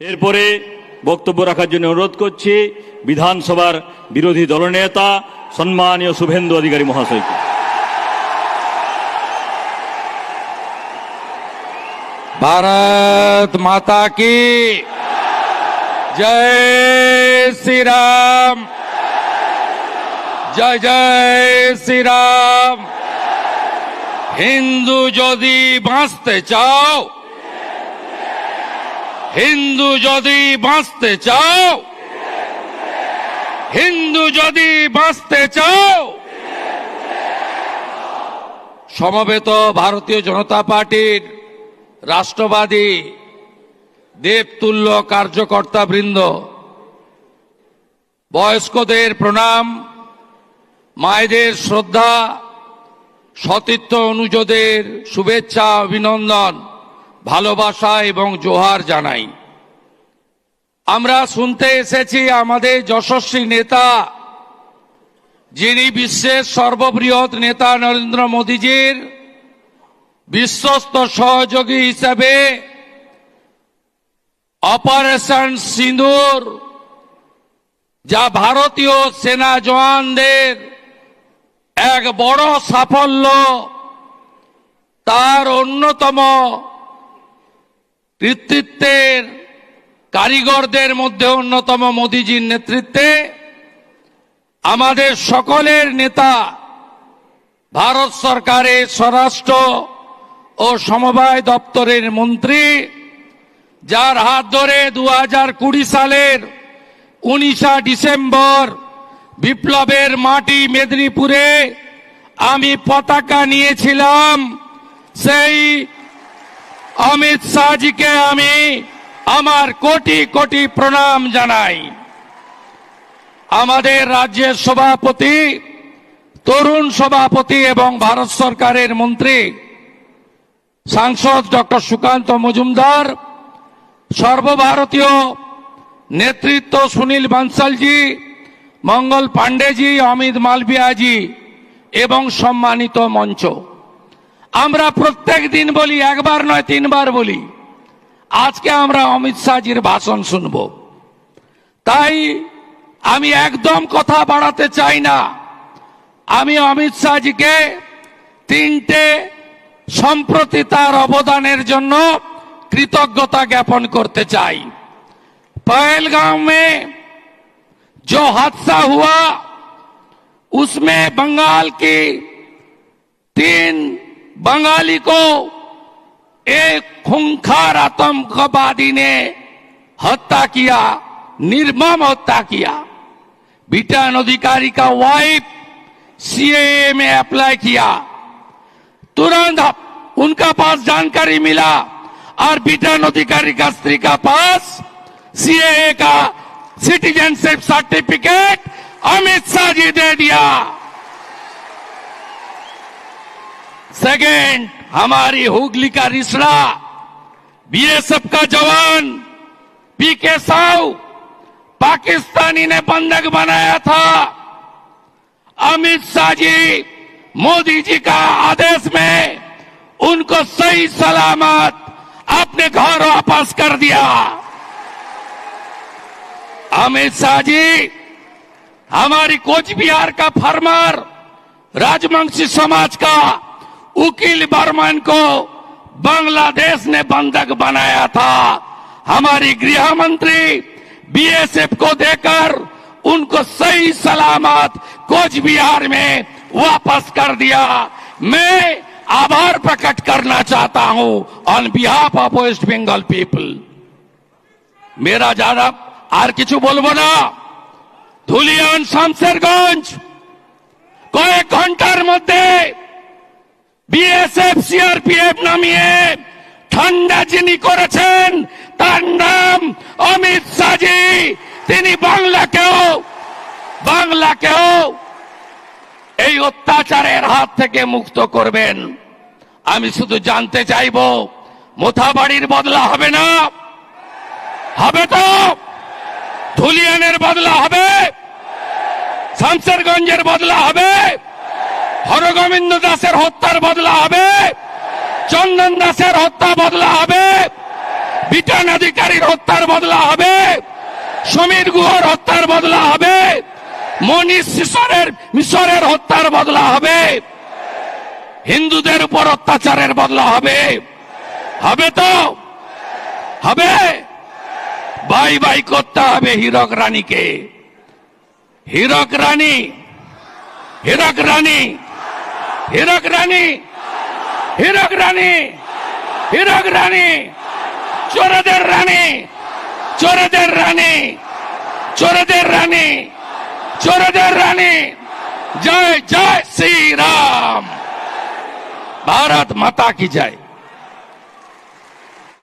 এরপরে বক্তব্য রাখার জন্য অনুরোধ করছি বিধানসভার বিরোধী দলনেতা সম্মানীয় শুভেন্দু অধিকারী মহাশয়কে भारत माता की जय श्री राम জয় জয় শ্রীরাম হিন্দু যদি বাঁচতে চাও হিন্দু যদি বাঁচতে চাও, হিন্দু যদি বাঁচতে চাও, সমবেত ভারতীয় জনতা পার্টির রাষ্ট্রবাদী দেবতুল্য কার্যকর্তা বৃন্দ, বয়স্কদের প্রণাম, মায়েদের শ্রদ্ধা, সতীর্থ অনুজদের শুভেচ্ছা, অভিনন্দন। ভালোবাসা এবং জোহার জানাই। আমরা শুনতে এসেছি আমাদের যশস্বী নেতা, যিনি বিশ্বের সর্ববৃহৎ নেতা নরেন্দ্র মোদীজির বিশ্বস্ত সহযোগী হিসেবে অপারেশন সিঁদুর যা ভারতীয় সেনা জওয়ানদের এক বড় সাফল্য, তার অন্যতম কৃতিত্বের কারিগরদের মধ্যে অন্যতম মোদীজির নেতৃত্বে আমাদের সকলের নেতা ভারত সরকারের স্বরাষ্ট্র ও সমবায় দপ্তরের মন্ত্রী, যার হাত ধরে দু কুড়ি সালের উনিশা ডিসেম্বর বিপ্লবের মাটি মেদিনীপুরে আমি পতাকা নিয়েছিলাম, সেই অমিত শাহজিকে আমি আমার কোটি কোটি প্রণাম জানাই। আমাদের রাজ্যের সভাপতি, তরুণ সভাপতি এবং ভারত সরকারের মন্ত্রী, সাংসদ ডক্টর সুকান্ত মজুমদার, সর্বভারতীয় নেতৃত্ব সুনীল বানসালজি, মঙ্গল পাণ্ডেজি, অমিত মালবিয়াজি এবং সম্মানিত মঞ্চ। আমরা প্রত্যেক দিন বলি একবার নয় তিনবার বলি আজকে আমরা অমিত শাহজির ভাষণ শুনব তাই আমি একদম কথা বাড়াতে চাই না আমি অমিত শাহজিকে তিনটে সম্প্রতি তার অবদানের জন্য कृतज्ञता ज्ञापन करते चाहिए पहलगांव में जो हादसा हुआ उसमें बंगाल की तीन बंगाली को एक खुंखार आतंकवादी ने हत्या किया, निर्मम हत्या किया। बिटान अधिकारी का वाइफ सीएए में अप्लाई किया। तुरंत उनका पास जानकारी मिला और बिटन अधिकारी का स्त्री का पास सीएए का सिटीजनशिप सर्टिफिकेट अमित शाह जी दे दिया। सेकंड हमारी हुगली का रिसड़ा बीएसएफ का जवान पीके साहू, पाकिस्तानी ने बंधक बनाया था। अमित शाह जी, मोदी जी का आदेश में उनको सही सलामत अपने घर वापस कर दिया। अमित शाह जी, हमारी कोच बिहार का फार्मर, राजवंशी समाज का उकील बर्मन को बांग्लादेश ने बंधक बनाया था हमारी गृह मंत्री बीएसएफ को देकर उनको सही सलामत कोच बिहार में वापस कर दिया मैं आभार प्रकट करना चाहता हूं on behalf of West Bengal people मेरा ज्यादा আর কিছু বলবো না ধুলিয়ান শামসেরগঞ্জ কয়েক ঘন্টার মধ্যে বিএসএফ সিআরপিএফ নামিয়ে ঠান্ডা যিনি করেছেন, তার নাম অমিত শাহজি। তিনি বাংলাকেও বাংলাকেও এই অত্যাচারের হাত থেকে মুক্ত করবেন। আমি শুধু জানতে চাইব, মোথাবাড়ির বদলা হবে না? হবে তো? ধুলিয়ানের বদলা হবে? শামসেরগঞ্জের বদলা হবে? হরগোবিন্দ দাসের হত্যার বদলা হবে। চন্দন দাসের হত্যা বদলা হবে। বিটান অধিকারীর হত্যার বদলা হবে। সমীর গুহর হত্যার বদলা হবে। মনীষ সিসরের মিশরের হত্যার বদলা হবে। হিন্দুদের উপর অত্যাচারের বদলা হবে। হবে তো? হবে? বাই বাই করতে হবে হীরক রানীকে। হীরক রানী হীরক রানী। হীরক রানী হীরক রানী হীরক রানী চোরদের রানী চোরদের রানী চোরদের রানী চোরদের রানী জয় জয় শ্রী রাম भारत माता की जय